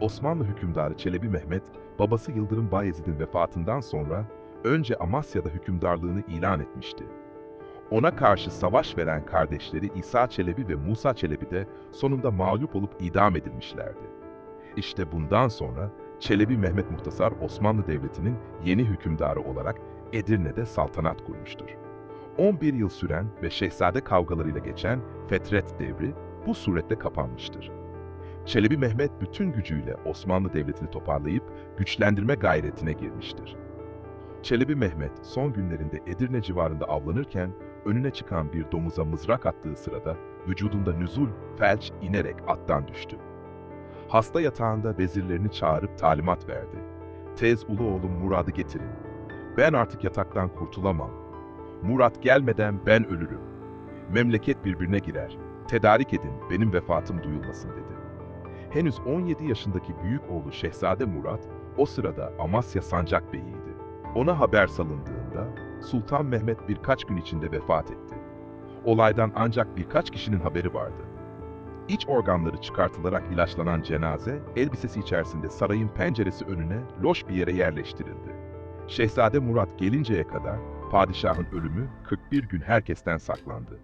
Osmanlı hükümdarı Çelebi Mehmet, babası Yıldırım Bayezid'in vefatından sonra önce Amasya'da hükümdarlığını ilan etmişti. Ona karşı savaş veren kardeşleri İsa Çelebi ve Musa Çelebi de sonunda mağlup olup idam edilmişlerdi. İşte bundan sonra Çelebi Mehmet Muhtasar Osmanlı Devleti'nin yeni hükümdarı olarak Edirne'de saltanat kurmuştur. 11 yıl süren ve şehzade kavgalarıyla geçen Fetret devri bu suretle kapanmıştır. Çelebi Mehmet bütün gücüyle Osmanlı Devleti'ni toparlayıp güçlendirme gayretine girmiştir. Çelebi Mehmet son günlerinde Edirne civarında avlanırken önüne çıkan bir domuza mızrak attığı sırada vücudunda nüzul, felç inerek attan düştü. Hasta yatağında vezirlerini çağırıp talimat verdi. Tez ulu oğlum Murad'ı getirin. Ben artık yataktan kurtulamam. Murat gelmeden ben ölürüm. Memleket birbirine girer. Tedarik edin benim vefatım duyulmasın dedi. Henüz 17 yaşındaki büyük oğlu Şehzade Murat o sırada Amasya Sancak Beyiydi. Ona haber salındığında Sultan Mehmet birkaç gün içinde vefat etti. Olaydan ancak birkaç kişinin haberi vardı. İç organları çıkartılarak ilaçlanan cenaze, elbisesi içerisinde sarayın penceresi önüne loş bir yere yerleştirildi. Şehzade Murat gelinceye kadar padişahın ölümü 41 gün herkesten saklandı.